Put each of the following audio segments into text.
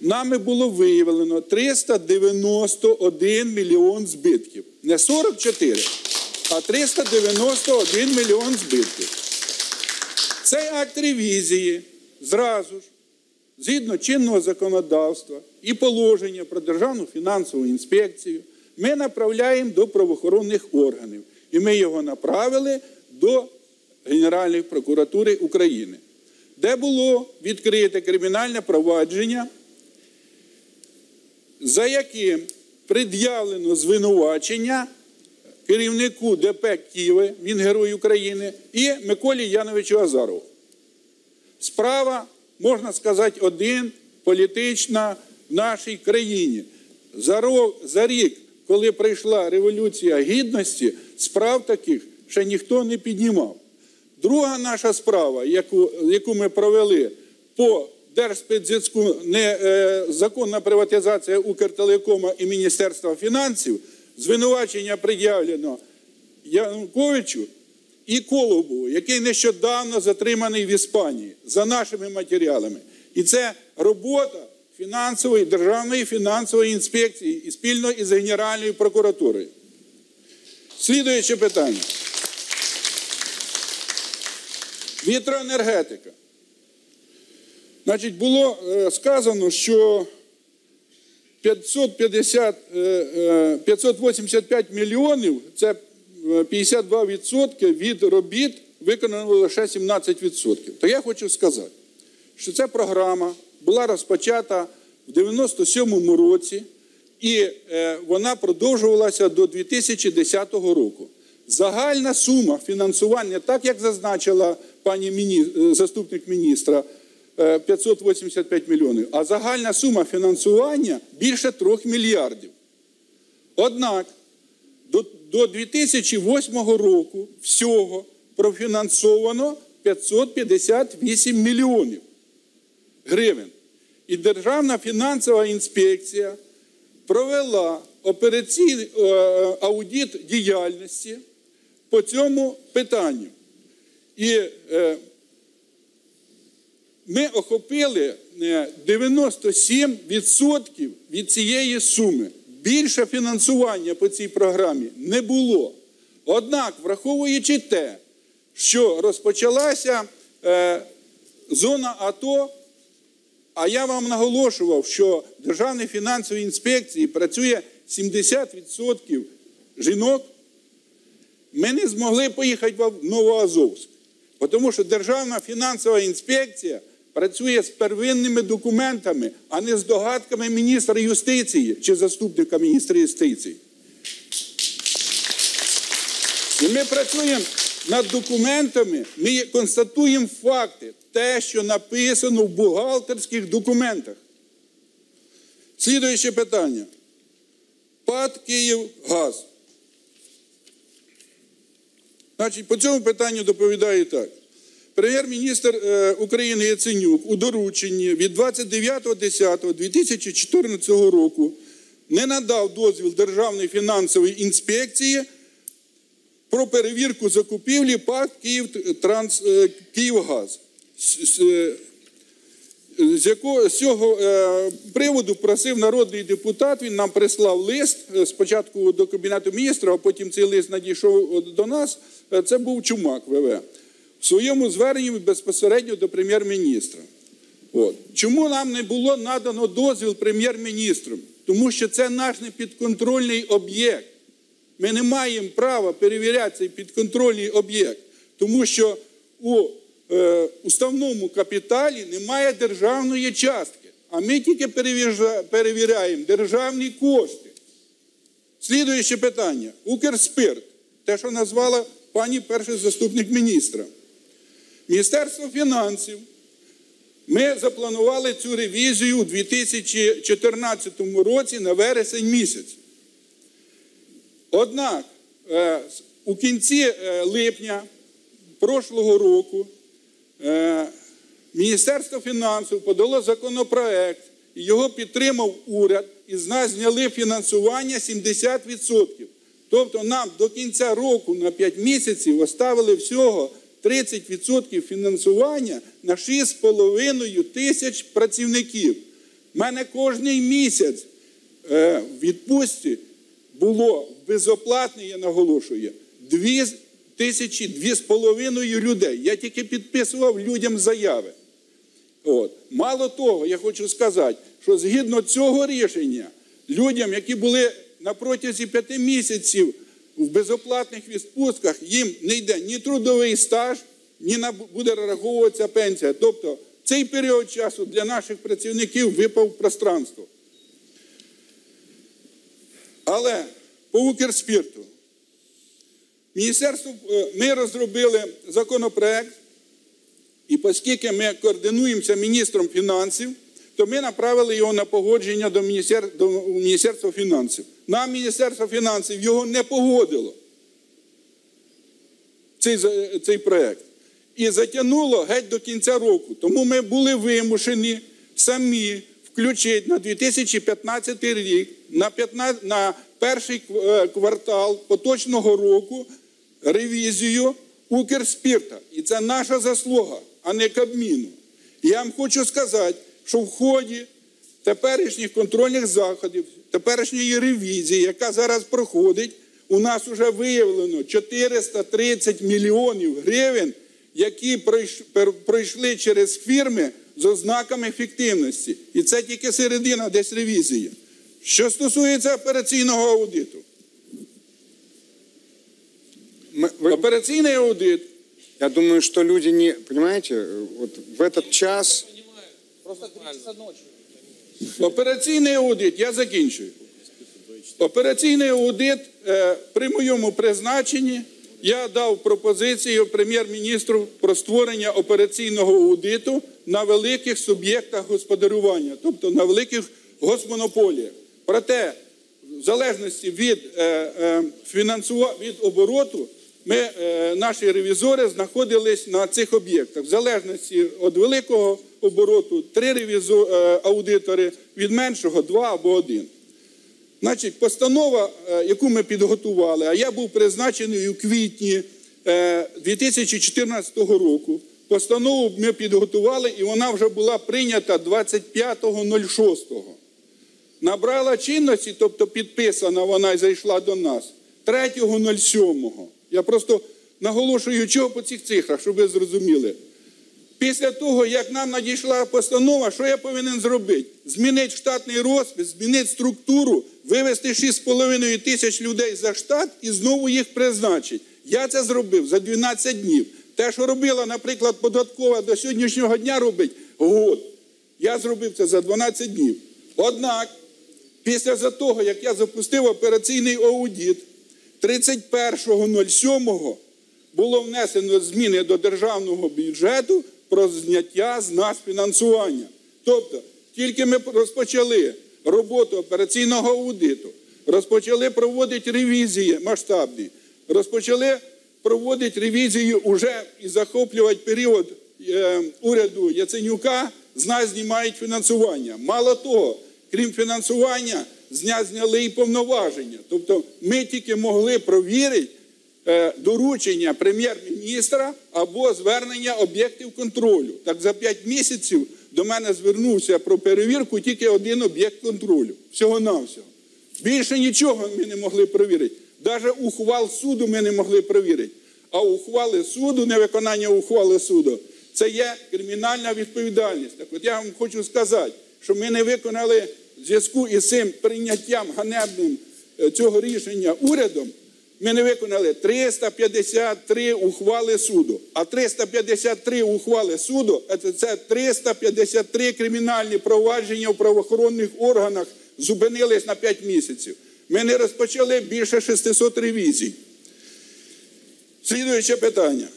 нами було виявлено 391 мільйон збитків. Не 44, а 391 мільйон збитків. Цей акт ревізії зразу ж, згідно чинного законодавства і положення про Державну фінансову інспекцію, ми направляємо до правоохоронних органів. І ми його направили до Генеральної прокуратури України, де було відкрите кримінальне провадження, за яким пред'явлено звинувачення керівнику ДП Києва, він Герой України, і Миколі Яновичу Азарову. Справа, можна сказати, один політична в нашій країні. За рік, коли прийшла Революція Гідності, справ таких ще ніхто не піднімав. Друга наша справа, яку яку ми провели по Держспецзв'язку, незаконна е, приватизація Укртелекома і Міністерства фінансів, звинувачення пред'явлено Януковичу і Колобову, який нещодавно затриманий в Іспанії за нашими матеріалами. І це робота фінансової державної фінансової інспекції і спільно із Генеральною прокуратурою. Слідуюче питання. Вітроенергетика. Значить, було е, сказано, що 550, 585 е, е, мільйонів це 52% від робіт виконано лише 17%. То я хочу сказати, що ця програма була розпочата в 97-му році, і вона продовжувалася до 2010 року. Загальна сума фінансування, так як зазначила пані міні... заступник міністра, 585 мільйонів, а загальна сума фінансування більше 3 мільярдів. Однак до, до 2008 року всього профінансовано 558 мільйонів гривень. І Державна фінансова інспекція провела операційний е, аудит діяльності по цьому питанню. І е, ми охопили 97% е, від цієї суми. Більше фінансування по цій програмі не було. Однак, враховуючи те, що розпочалася е, зона АТО, а я вам наголошував, що в Державній фінансовій інспекції працює 70% жінок, ми не змогли поїхати в Новоазовськ, тому що Державна фінансова інспекція працює з первинними документами, а не з догадками міністра юстиції чи заступника міністра юстиції. І ми працюємо над документами, ми констатуємо факти, те, що написано в бухгалтерських документах. Слідуюче питання. ПАД Київгаз. Значить, по цьому питанню доповідаю так. Прем'єр-міністр е, України Яценюк у дорученні від 29.10.2014 року не надав дозвіл Державної фінансової інспекції про перевірку закупівлі ПАК е, «Київгаз». Е, з цього приводу просив народний депутат. Він нам прислав лист спочатку до Кабінету міністрів, а потім цей лист надійшов до нас. Це був Чумак ВВ в своєму зверненні безпосередньо до прем'єр-міністра. От. Чому нам не було надано дозвіл прем'єр-міністру? Тому що це наш непідконтрольний об'єкт. Ми не маємо права перевіряти цей підконтрольний об'єкт, тому що у е, уставному капіталі немає державної частки, а ми тільки перевіряємо державні кошти. Слідуюче питання: Укрспирт, те, що назвала пані перший заступник міністра. Міністерство фінансів. Ми запланували цю ревізію у 2014 році на вересень місяць. Однак е, у кінці е, липня прошлого року е, Міністерство фінансів подало законопроект, його підтримав уряд, і з нас зняли фінансування 70%. Тобто нам до кінця року на 5 місяців оставили всього 30% фінансування на 6,5 тисяч працівників. У мене кожний місяць е, в відпустці було в безоплатний, я наголошую, дві тисячі, дві з половиною людей. Я тільки підписував людям заяви. От. Мало того, я хочу сказати, що згідно цього рішення, людям, які були на протязі п'яти місяців в безоплатних відпустках, їм не йде ні трудовий стаж, ні буде нараховуватися пенсія. Тобто цей період часу для наших працівників випав в пространство. Але по Укрспірту. Міністерство, е, ми розробили законопроект, і оскільки ми координуємося міністром фінансів, то ми направили його на погодження до, міністер... до Міністерства фінансів. Нам Міністерство фінансів його не погодило, цей, цей проект. І затягнуло геть до кінця року. Тому ми були вимушені самі включити на 2015 рік, на, 15... на перший е, квартал поточного року ревізію Укрспірта. І це наша заслуга, а не Кабміну. Я вам хочу сказати, що в ході теперішніх контрольних заходів, теперішньої ревізії, яка зараз проходить, у нас вже виявлено 430 мільйонів гривень, які пройш- пер- пройшли через фірми з ознаками ефективності. І це тільки середина десь ревізії. Що стосується операційного аудиту, Мы- вы- операційний аудит я думаю, что люди не, понимаете, э, вот в этот час Операційний аудит, я закінчую. Операційний аудит е, при моєму призначенні я дав пропозицію прем'єр-міністру про створення операційного аудиту на великих суб'єктах господарювання, тобто на великих госпонополіях. Проте, в залежності від, е, е, від обороту, ми, наші ревізори знаходились на цих об'єктах. В залежності від великого обороту три ревізо... е, аудитори, від меншого два або один. Значить, постанова, е, яку ми підготували, а я був призначений у квітні е, 2014 року. Постанову ми підготували, і вона вже була прийнята 25.06. Набрала чинності, тобто підписана вона і зайшла до нас 3.07. Я просто наголошую, чого по цих цифрах, щоб ви зрозуміли. Після того, як нам надійшла постанова, що я повинен зробити? Змінити штатний розпис, змінити структуру, вивести 6,5 тисяч людей за штат і знову їх призначити. Я це зробив за 12 днів. Те, що робила, наприклад, податкова до сьогоднішнього дня робить год. Я зробив це за 12 днів. Однак, після того, як я запустив операційний аудит, 31.07 було внесено зміни до державного бюджету про зняття з нас фінансування. Тобто, тільки ми розпочали роботу операційного аудиту, розпочали проводити ревізії масштабні, розпочали проводити ревізію уже і захоплювати період е, уряду Яценюка, з нас знімають фінансування. Мало того, крім фінансування, з нас зняли і повноваження. Тобто ми тільки могли провірити доручення прем'єр-міністра або звернення об'єктів контролю. Так за 5 місяців до мене звернувся про перевірку тільки один об'єкт контролю. Всього-навсього. Більше нічого ми не могли перевірити. Навіть ухвал суду ми не могли перевірити. А ухвали суду, невиконання ухвали суду, це є кримінальна відповідальність. Так от я вам хочу сказати, що ми не виконали в зв'язку із цим прийняттям ганебним е, цього рішення урядом. Ми не виконали 353 ухвали суду. А 353 ухвали суду це- це 353 кримінальні провадження в правоохоронних органах зупинились на 5 місяців. Ми не розпочали більше 600 ревізій. Слідуюче питання.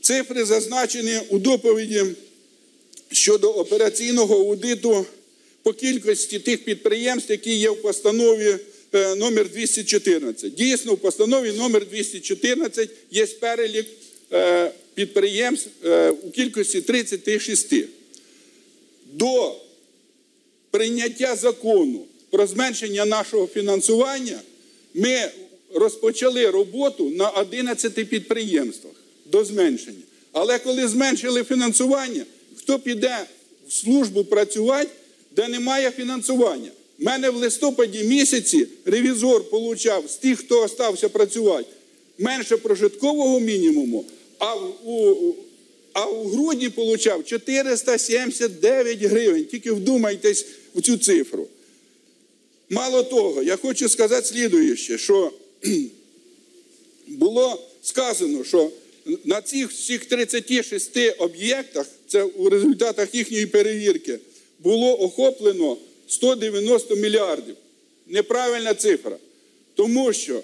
Цифри зазначені у доповіді щодо операційного аудиту по кількості тих підприємств, які є в постанові номер 214. Дійсно, в постанові номер 214 є перелік е, підприємств е, у кількості 36. До прийняття закону про зменшення нашого фінансування ми розпочали роботу на 11 підприємствах до зменшення. Але коли зменшили фінансування, хто піде в службу працювати, де немає фінансування. У мене в листопаді місяці ревізор получав з тих, хто остався працювати, менше прожиткового мінімуму, а в- у, а у грудні получав 479 гривень. Тільки вдумайтесь у цю цифру. Мало того, я хочу сказати слідуюче, що було сказано, що на цих всіх 36 об'єктах, це у результатах їхньої перевірки, було охоплено 190 мільярдів. Неправильна цифра. Тому що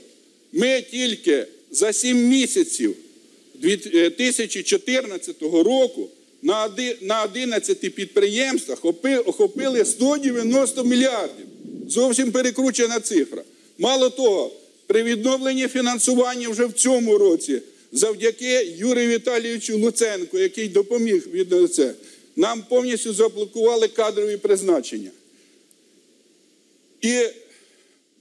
ми тільки за 7 місяців 2014 року на 11 підприємствах охопили 190 мільярдів. Зовсім перекручена цифра. Мало того, при відновленні фінансування вже в цьому році, завдяки Юрію Віталійовичу Луценку, який допоміг від це, нам повністю заблокували кадрові призначення. І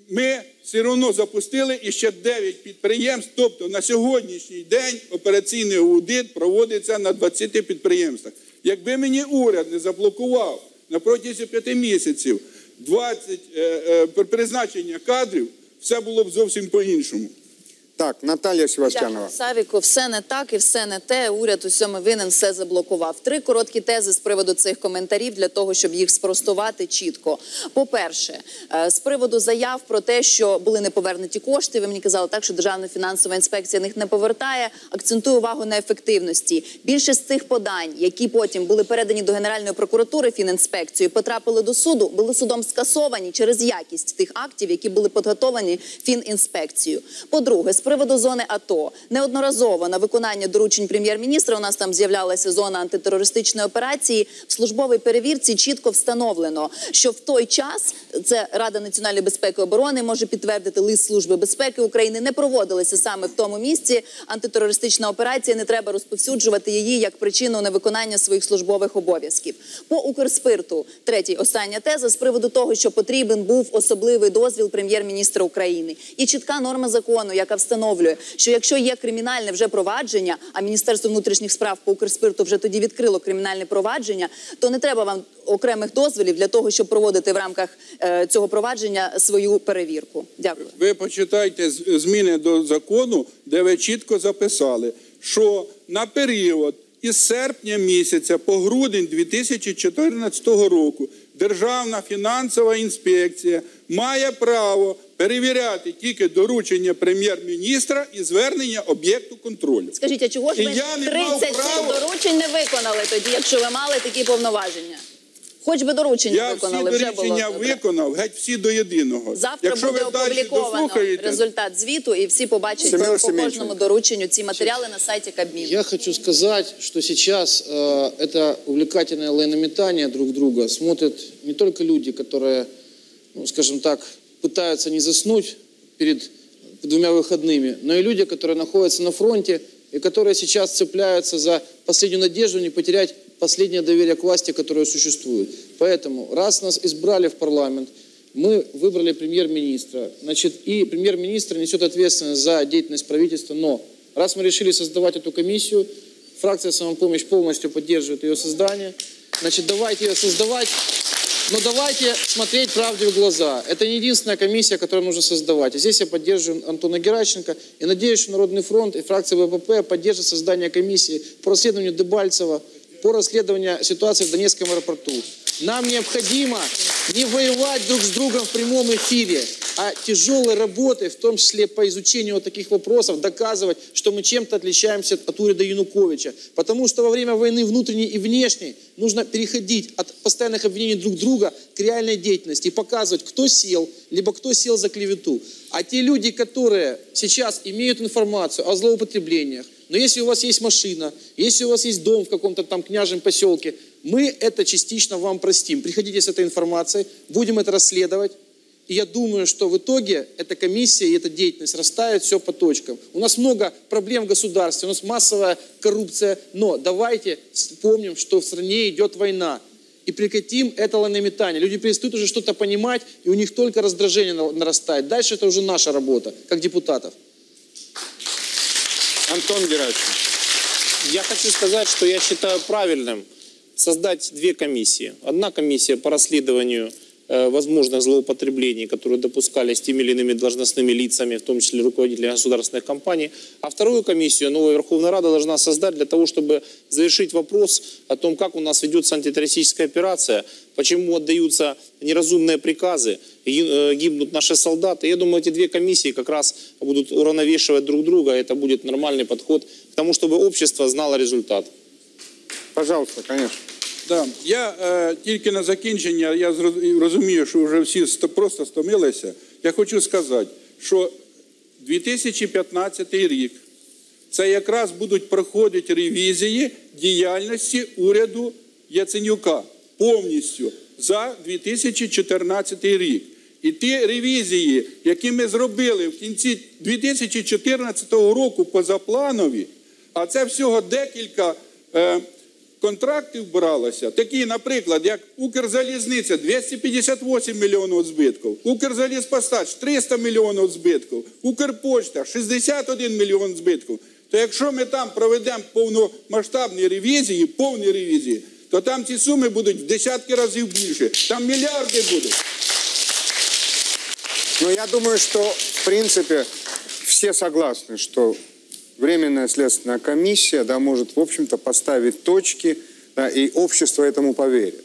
ми все одно запустили і ще 9 підприємств. Тобто на сьогоднішній день операційний аудит проводиться на 20 підприємствах. Якби мені уряд не заблокував на протязі 5 місяців 20 е, е, призначення кадрів, все було б зовсім по-іншому. Так, Наталья Севастьянова. Дякую, Савіку, все не так і все не те. Уряд усьому винен, все заблокував. Три короткі тези з приводу цих коментарів для того, щоб їх спростувати чітко. По-перше, е, з приводу заяв про те, що були не повернуті кошти. Ви мені казали так, що Державна фінансова інспекція їх не повертає. Акцентую увагу на ефективності. Більшість з цих подань, які потім були передані до Генеральної прокуратури фінінспекції, потрапили до суду, були судом скасовані через якість тих актів, які були підготовлені фінінспекцією. По-друге, з приводу зони АТО неодноразово на виконання доручень прем'єр-міністра у нас там з'являлася зона антитерористичної операції. В службовій перевірці чітко встановлено, що в той час це Рада національної безпеки і оборони може підтвердити лист служби безпеки України. Не проводилися саме в тому місці антитерористична операція. Не треба розповсюджувати її як причину невиконання своїх службових обов'язків. По Укрспирту третій остання теза з приводу того, що потрібен був особливий дозвіл прем'єр-міністра України. Є чітка норма закону, яка встановлює, що якщо є кримінальне вже провадження, а Міністерство внутрішніх справ по Укрспирту вже тоді відкрило кримінальне провадження, то не треба вам окремих дозволів для того, щоб проводити в рамках е, цього провадження свою перевірку. Дякую. Ви почитайте зміни до закону, де ви чітко записали, що на період із серпня місяця по грудень 2014 року Державна фінансова інспекція має право перевіряти тільки доручення прем'єр-міністра і звернення об'єкту контролю. Скажіть, а чого ж І ви я не мав 37 права- доручень не виконали тоді, якщо ви мали такі повноваження? Хоч би доручення Я всі виконали, вже було доручення добре. виконав, геть всі до єдиного. Завтра Якщо буде ви далі опубліковано дослухаєте, результат звіту, і всі побачать Семен по Семенченко. кожному дорученню ці матеріали на сайті Кабміну. Я хочу сказать, что сейчас э, это увлекательное лайнометание друг друга смотрят не только люди, которые, ну, скажем так, пытаются не заснуть перед двумя выходными, но и люди, которые находятся на фронте и которые сейчас цепляются за последнюю надежду не потерять последнее доверие к власти, которое существует. Поэтому, раз нас избрали в парламент, мы выбрали премьер-министра, значит, и премьер-министр несет ответственность за деятельность правительства, но раз мы решили создавать эту комиссию, фракция «Самопомощь» полностью поддерживает ее создание, значит, давайте ее создавать, но давайте смотреть правде в глаза. Это не единственная комиссия, которую нужно создавать. И здесь я поддерживаю Антона Геращенко и надеюсь, что Народный фронт и фракция ВПП поддержат создание комиссии по расследованию Дебальцева, по расследованию ситуации в Донецком аэропорту. Нам необходимо не воевать друг с другом в прямом эфире, а тяжелой работой, в том числе по изучению вот таких вопросов, доказывать, что мы чем-то отличаемся от уряда Януковича. Потому что во время войны внутренней и внешней нужно переходить от постоянных обвинений друг друга к реальной деятельности и показывать, кто сел, либо кто сел за клевету. А те люди, которые сейчас имеют информацию о злоупотреблениях, но если у вас есть машина, если у вас есть дом в каком-то там княжем поселке, мы это частично вам простим. Приходите с этой информацией, будем это расследовать. И я думаю, что в итоге эта комиссия и эта деятельность расставит все по точкам. У нас много проблем в государстве, у нас массовая коррупция, но давайте вспомним, что в стране идет война. И прекратим это ланометание. Люди перестают уже что-то понимать, и у них только раздражение на- нарастает. Дальше это уже наша работа, как депутатов. Антон Геращенко. Я хочу сказать, что я считаю правильным создать две комиссии. Одна комиссия по расследованию возможных злоупотреблений, которые допускались теми или иными должностными лицами, в том числе руководителями государственных компаний. А вторую комиссию новая Верховная Рада должна создать для того, чтобы завершить вопрос о том, как у нас ведется антитеррористическая операция, почему отдаются неразумные приказы, э, гибнут наши солдаты. Я думаю, эти две комиссии как раз будут уравновешивать друг друга, это будет нормальный подход к тому, чтобы общество знало результат. Пожалуйста, конечно. Да. Я е, тільки на закінчення, я розумію, що вже всі просто стомилися. Я хочу сказати, що 2015 рік це якраз будуть проходити ревізії діяльності уряду Яценюка повністю за 2014 рік. І ті ревізії, які ми зробили в кінці 2014 року позапланові, а це всього декілька е, контрактів бралося, такі, наприклад, як Укрзалізниця 258 мільйонів збитків, Укрзалізпостач 300 мільйонів збитків, Укрпочта 61 мільйон збитків. То якщо ми там проведемо повномасштабні ревізії, повні ревізії, то там ці суми будуть в десятки разів більше. Там мільярди будуть. Но я думаю, что, в принципе, все согласны, что Временная следственная комиссия да, может, в общем-то, поставить точки, да, и общество этому поверит.